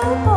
Bye.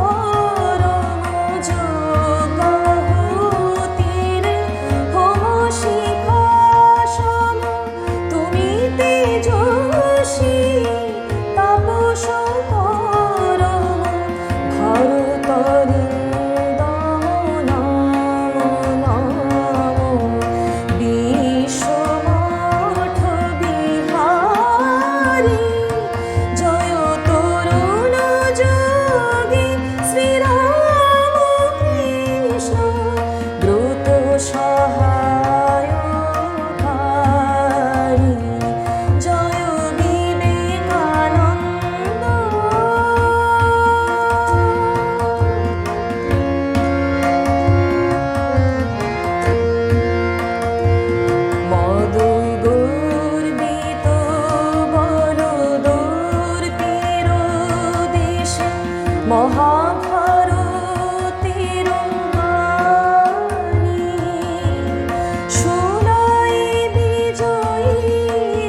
মহাভারতের বাণী শুনই বিজয়ী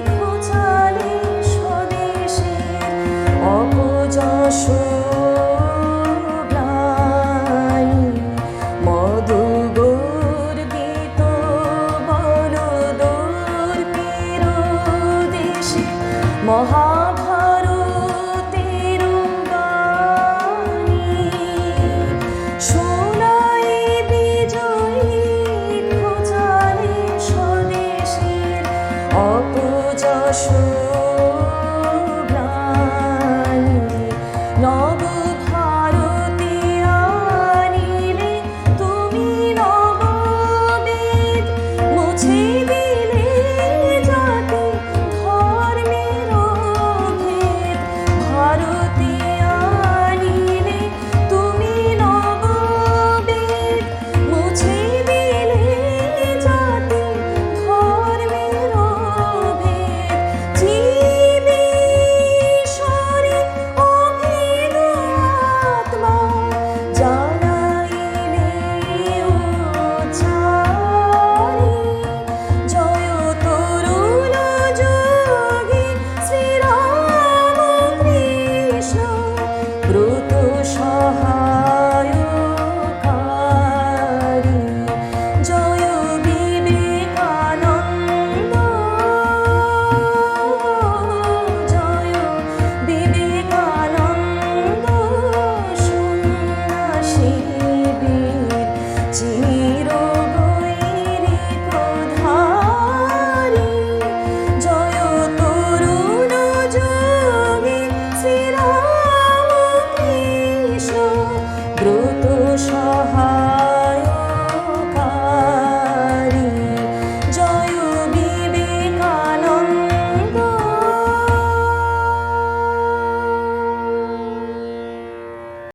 খোঁচালে অপজশ অপযশ